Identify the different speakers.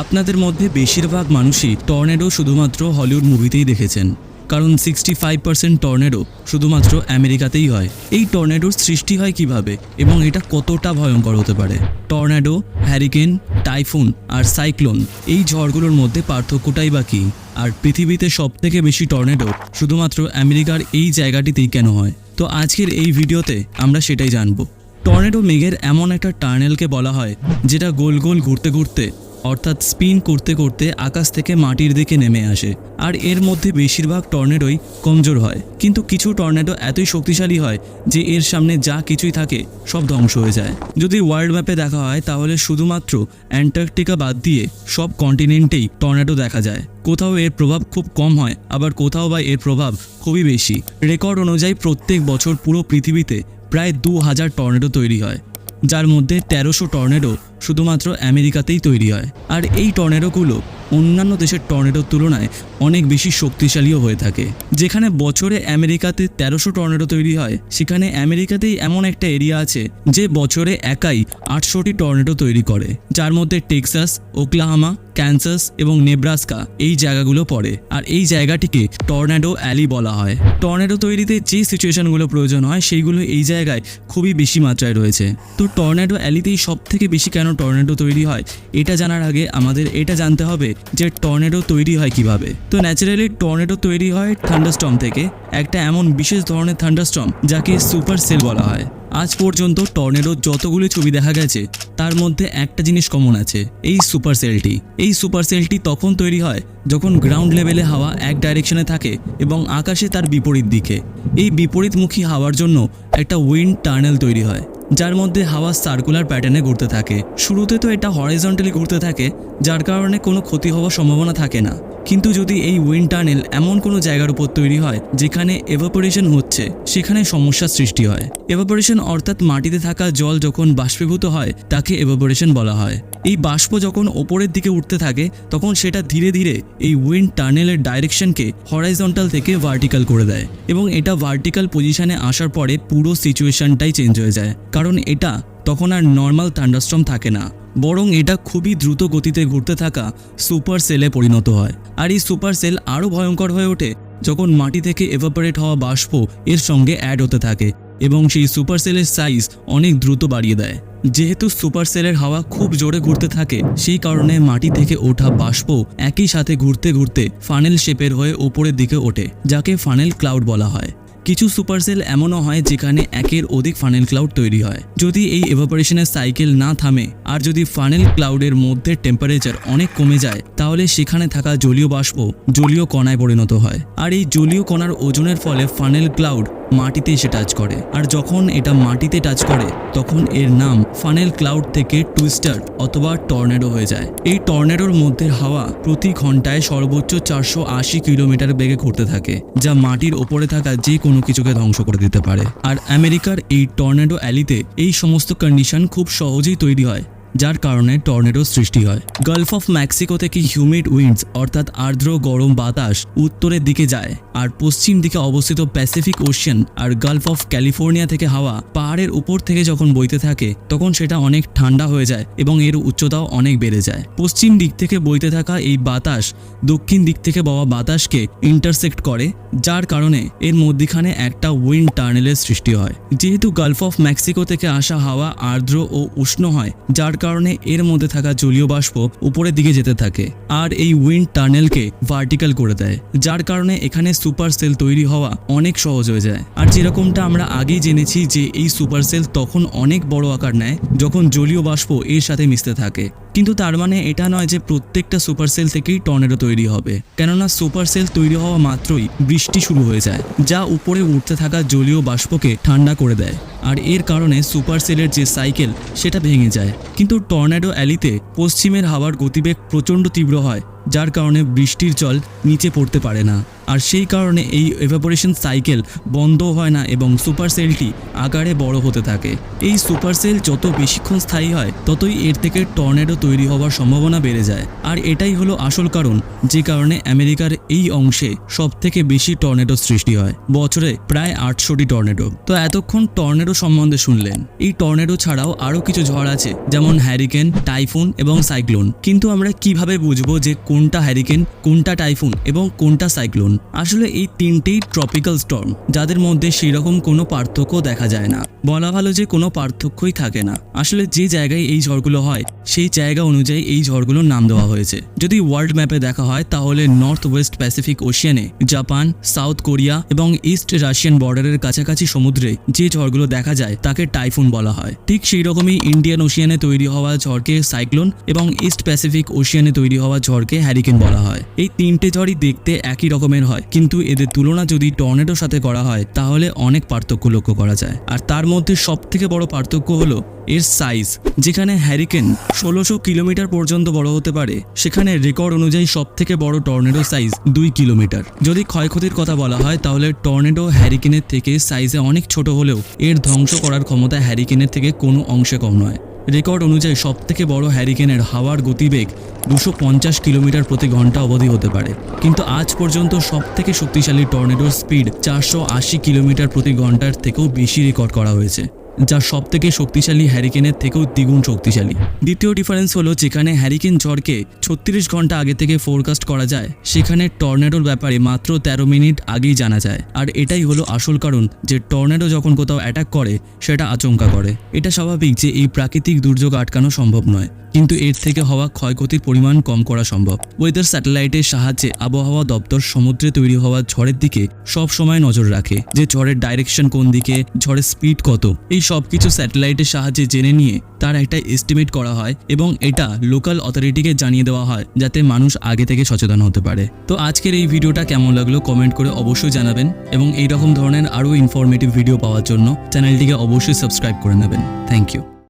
Speaker 1: আপনাদের মধ্যে বেশিরভাগ মানুষই টর্নেডো শুধুমাত্র হলিউড মুভিতেই দেখেছেন, কারণ সিক্সটি ফাইভ পার্সেন্ট টর্নেডো শুধুমাত্র আমেরিকাতেই হয়। এই টর্নেডোর সৃষ্টি হয় কীভাবে এবং এটা কতটা ভয়ঙ্কর হতে পারে? টর্নেডো, হ্যারিকেন, টাইফুন আর সাইক্লোন এই ঝড়গুলোর মধ্যে পার্থক্যটাই বা কী? আর পৃথিবীতে সবথেকে বেশি টর্নেডো শুধুমাত্র আমেরিকার এই জায়গাটিতেই কেন হয়? তো আজকের এই ভিডিওতে আমরা সেটাই জানব। টর্নেডো মেঘের এমন একটা টার্নেলকে বলা হয়, যেটা গোল গোল ঘুরতে ঘুরতে অর্থাৎ স্পিন করতে করতে আকাশ থেকে মাটির দিকে নেমে আসে। আর এর মধ্যে বেশিরভাগ টর্নেডোই কমজোর হয়। কিন্তু কিছু টর্নেডো এতই শক্তিশালী হয় যে এর সামনে যা কিছুই থাকে, সব ধ্বংস হয়ে যায়। যদি ওয়ার্ল্ড ম্যাপে দেখা হয়, তাহলে শুধুমাত্র অ্যান্টার্কটিকা বাদ দিয়ে সব কন্টিনেন্টেই টর্নেডো দেখা যায়। কোথাও এর প্রভাব খুব কম হয়, আবার কোথাও বা এর প্রভাব খুবই বেশি। রেকর্ড অনুযায়ী প্রত্যেক বছর পুরো পৃথিবীতে প্রায় দু হাজার টর্নেডো তৈরি হয়। যার মধ্যে তেরোশো টর্নেডো শুধুমাত্র আমেরিকাতেই তৈরি হয়। আর এই টর্নেডোগুলো অন্যান্য দেশের টর্নেডোর তুলনায় অনেক বেশি শক্তিশালীও হয়ে থাকে। যেখানে বছরে আমেরিকাতে তেরোশো টর্নেডো তৈরি হয়, সেখানে আমেরিকাতেই এমন একটা এরিয়া আছে যে বছরে একাই আটশোটি টর্নেডো তৈরি করে। যার মধ্যে টেক্সাস, ওক্লাহামা, ক্যান্সাস এবং নেব্রাস্কা এই জায়গাগুলো পড়ে, আর এই জায়গাটিকে টর্নেডো অ্যালি বলা হয়। টর্নেডো তৈরিতে যে সিচুয়েশনগুলো প্রয়োজন হয়, সেইগুলো এই জায়গায় খুবই বেশি মাত্রায় রয়েছে। তো টর্নেডো অ্যালিতেই সব থেকে বেশি কেন টর্নেডো তৈরি হয়, এটা জানার আগে আমাদের এটা জানতে হবে যে টর্নেডো তৈরি হয় কীভাবে? তো ন্যাচারালি টর্নেডো তৈরি হয় থান্ডারস্টর্ম থেকে। একটা এমন বিশেষ ধরনের থান্ডারস্টর্ম যাকে সুপার সেল বলা হয়। আজ পর্যন্ত টর্নেডোর যতগুলি ছবি দেখা গেছে, তার মধ্যে একটা জিনিস কমন আছে, এই সুপার সেলটি। এই সুপার সেলটি তখন তৈরি হয় যখন গ্রাউন্ড লেভেলে হাওয়া এক ডাইরেকশনে থাকে এবং আকাশে তার বিপরীত দিকে। এই বিপরীতমুখী হাওয়ার জন্য একটা উইন্ড টার্নেল তৈরি হয়। যার মধ্যে হাওয়া সার্কুলার প্যাটার্নে ঘুরতে থাকে। শুরুতে তো এটা হরাইজন্টালি ঘুরতে থাকে, যার কারণে কোনো ক্ষতি হওয়ার সম্ভাবনা থাকে না। কিন্তু যদি এই উইন্ড টানেল এমন কোনো জায়গার উপর তৈরি হয়, যেখানে এভাপোরেশন হচ্ছে, সেখানে সমস্যার সৃষ্টি হয়। এভাপোরেশন অর্থাৎ মাটিতে থাকা জল যখন বাষ্পীভূত হয়, তাকে এভাপোরেশন বলা হয়। এই বাষ্প যখন ওপরের দিকে উঠতে থাকে, তখন সেটা ধীরে ধীরে এই উইন্ড টানেলের ডাইরেকশনকে হরাইজন্টাল থেকে ভার্টিক্যাল করে দেয়। এবং এটা ভার্টিক্যাল পজিশনে আসার পরে পুরো সিচুয়েশনটাই চেঞ্জ হয়ে যায়। কারণ এটা তখন আর নর্মাল থান্ডারস্টর্ম থাকে না। বরং এটা খুবই দ্রুত গতিতে ঘুরতে থাকা সুপার সেলে পরিণত হয়। আর এই সুপার সেল আরও ভয়ঙ্কর হয়ে ওঠে যখন মাটি থেকে এভাপারেট হওয়া বাষ্প এর সঙ্গে অ্যাড হতে থাকে এবং সেই সুপার সেলের সাইজ অনেক দ্রুত বাড়িয়ে দেয়। যেহেতু সুপার সেলের হাওয়া খুব জোরে ঘুরতে থাকে, সেই কারণে মাটি থেকে ওঠা বাষ্প একই সাথে ঘুরতে ঘুরতে ফানেল শেপের হয়ে ওপরের দিকে ওঠে, যাকে ফানেল ক্লাউড বলা হয়। কিছু সুপারসেল এমনও হয় যেখানে একের অধিক ফানেল ক্লাউড তৈরি হয়। যদি এই এভাপারেশনের সাইকেল না থামে, আর যদি ফানেল ক্লাউডের মধ্যে টেম্পারেচার অনেক কমে যায়, তাহলে সেখানে থাকা জলীয় বাষ্প জলীয় কণায় পরিণত হয়। আর এই জলীয় কণার ওজনের ফলে ফানেল ক্লাউড মাটিতে এসে টাচ করে। আর যখন এটা মাটিতে টাচ করে, তখন এর নাম ফানেল ক্লাউড থেকে টুইস্টার অথবা টর্নেডো হয়ে যায়। এই টর্নেডোর মধ্যে হাওয়া প্রতি ঘন্টায় সর্বোচ্চ চারশো আশি কিলোমিটার বেগে ঘুরতে থাকে, যা মাটির ওপরে থাকা যে কোনো কিছুকে ধ্বংস করে দিতে পারে। আর আমেরিকার এই টর্নেডো অ্যালিতে এই সমস্ত কন্ডিশন খুব সহজেই তৈরি হয়। যার কারণে টর্নেডো সৃষ্টি হয়। গালফ অফ মেক্সিকো থেকে হিউমিড উইন্ডস, অর্থাৎ আর্দ্র গরম বাতাস, উত্তরের দিকে যায়। আর পশ্চিম দিকে অবস্থিত প্যাসিফিক ওশিয়ান আর গালফ অফ ক্যালিফোর্নিয়া থেকে হাওয়া পাহাড়ের উপর থেকে যখন বইতে থাকে, তখন সেটা অনেক ঠান্ডা হয়ে যায় এবং এর উচ্চতাও অনেক বেড়ে যায়। পশ্চিম দিক থেকে বইতে থাকা এই বাতাস, দক্ষিণ দিক থেকে বওয়া বাতাসকে ইন্টারসেক্ট করে, যার কারণে এর মধ্যিখানে একটা উইন্ড টার্নেলের সৃষ্টি হয়। যেহেতু গালফ অফ মেক্সিকো থেকে আসা হাওয়া আর্দ্র ও উষ্ণ হয়, যার কারণে এর মধ্যে থাকা জলীয় বাষ্প উপরের দিকে যেতে থাকে আর এই উইন্ড টানেলকে ভার্টিক্যাল করে দেয়, যার কারণে এখানে সুপার সেল তৈরি হওয়া অনেক সহজ হয়ে যায়। আর যেরকমটা আমরা আগেই জেনেছি যে এই সুপার সেল তখন অনেক বড় আকার নেয় যখন জলীয় বাষ্প এর সাথে মিশতে থাকে। কিন্তু তার মানে এটা নয় যে প্রত্যেকটা সুপার সেল থেকেই টর্নেডো তৈরি হবে। কেননা সুপার সেল তৈরি হওয়া মাত্রই বৃষ্টি শুরু হয়ে যায়, যা উপরে উঠতে থাকা জলীয় বাষ্পকে ঠান্ডা করে দেয়। আর এর কারণে সুপার সেলের যে সাইকেল সেটা ভেঙে যায়। কিন্তু টর্নেডো অ্যালিতে পশ্চিমের হাওয়ার গতিবেগ প্রচণ্ড তীব্র হয়, যার কারণে বৃষ্টির জল নিচে পড়তে পারে না। আর সেই কারণে এই এভাপোরেশন সাইকেল বন্ধ হয় না এবং সুপার সেলটি আকারে বড় হতে থাকে। এই সুপার সেল যত বেশিক্ষণ স্থায়ী হয়, ততই এর থেকে টর্নেডো তৈরি হওয়ার সম্ভাবনা বেড়ে যায়। আর এটাই হলো আসল কারণ, যে কারণে আমেরিকার এই অংশে সব থেকে বেশি টর্নেডো সৃষ্টি হয়। বছরে প্রায় আটশোটি টর্নেডো তো এতক্ষণ টর্নেডো সম্বন্ধে শুনলেন। এই টর্নেডো ছাড়াও আরও কিছু ঝড় আছে, যেমন হ্যারিকেন টাইফুন এবং সাইক্লোন কিন্তু আমরা কীভাবে বুঝব যে কোনটা হ্যারিকেন কোনটা টাইফুন এবং কোনটা সাইক্লোন আসলে এই তিনটেই ট্রপিক্যাল স্টর্ম যাদের মধ্যে সেরকম কোনো পার্থক্য দেখা যায় না। বলা ভালো যে কোনো পার্থক্যই থাকে না। আসলে যে জায়গায় এই ঝড়গুলো হয়, সেই জায়গা অনুযায়ী এই ঝড়গুলোর নাম দেওয়া হয়েছে। যদি ওয়ার্ল্ড ম্যাপে দেখা হয়, তাহলে নর্থ ওয়েস্ট প্যাসিফিক ওশিয়ানে, জাপান, সাউথ কোরিয়া এবং ইস্ট রাশিয়ান বর্ডারের কাছাকাছি সমুদ্রে যে ঝড়গুলো দেখা যায়, তাকে টাইফুন বলা হয়। ঠিক সেই রকমই ইন্ডিয়ান ওশিয়ানে তৈরি হওয়া ঝড়কে সাইক্লোন এবং ইস্ট প্যাসিফিক ওশিয়ানে তৈরি হওয়া ঝড়কে হ্যারিকেন বলা হয়। এই তিনটে ঝড়ই দেখতে একই রকমের হয়, কিন্তু এদের তুলনা যদি টর্নেডোর সাথে করা হয়, তাহলে অনেক পার্থক্য লক্ষ্য করা যায়। আর তার মধ্যে সবথেকে বড় পার্থক্য হলো এর সাইজ যেখানে হ্যারিকেন ষোলোশো কিলোমিটার পর্যন্ত বড় হতে পারে। সেখানে রেকর্ড অনুযায়ী সব থেকে বড় টর্নেডো সাইজ দুই কিলোমিটার। যদি ক্ষয়ক্ষতির কথা বলা হয়, তাহলে টর্নেডো হ্যারিকেনের থেকে সাইজে অনেক ছোট হলেও এর ধ্বংস করার ক্ষমতা হ্যারিকেনের থেকে কোনো অংশে কম নয়। রেকর্ড অনুযায়ী সব থেকে বড় হ্যারিকেনের হাওয়ার গতিবেগ দুশো পঞ্চাশ কিলোমিটার প্রতি ঘণ্টা অবধি হতে পারে। কিন্তু আজ পর্যন্ত সব থেকে শক্তিশালী টর্নেডোর স্পিড চারশো আশি কিলোমিটার প্রতি ঘণ্টার থেকেও বেশি রেকর্ড করা হয়েছে। যা সব থেকে শক্তিশালী হ্যারিকেনের থেকেও দ্বিগুণ শক্তিশালী। দ্বিতীয় ডিফারেন্স হলো যেখানে হ্যারিকেন ঝড়কে ছত্রিশ ঘণ্টা আগে থেকে ফোরকাস্ট করা যায়, সেখানে টর্নেডোর ব্যাপারে মাত্র তেরো মিনিট আগেই জানা যায়। আর এটাই হলো আসল কারণ যে টর্নেডো যখন কোথাও অ্যাটাক করে, সেটা আচমকা করে। এটা স্বাভাবিক যে এই প্রাকৃতিক দুর্যোগ আটকানো সম্ভব নয়। কিন্তু এর থেকে হওয়া ক্ষয়ক্ষতির পরিমাণ কম করা সম্ভব। ওয়েদার স্যাটেলাইটের সাহায্যে আবহাওয়া দপ্তর সমুদ্রে তৈরি হওয়া ঝড়ের দিকে সব সময় নজর রাখে যে ঝড়ের ডাইরেকশন কোন দিকে, ঝড়ের স্পিড কত। এই সব কিছু স্যাটেলাইটের সাহায্যে জেনে নিয়ে তার একটা এস্টিমেট করা হয় এবং এটা লোকাল অথরিটিকে জানিয়ে দেওয়া হয় যাতে মানুষ আগে থেকে সচেতন হতে পারে। তো আজকের এই ভিডিওটা কেমন লাগল কমেন্ট করে অবশ্যই জানাবেন এবং এই রকম ধরনের আরও ইনফরমেটিভ ভিডিও পাওয়ার জন্য চ্যানেলটিকে অবশ্যই সাবস্ক্রাইব করে নেবেন। Thank you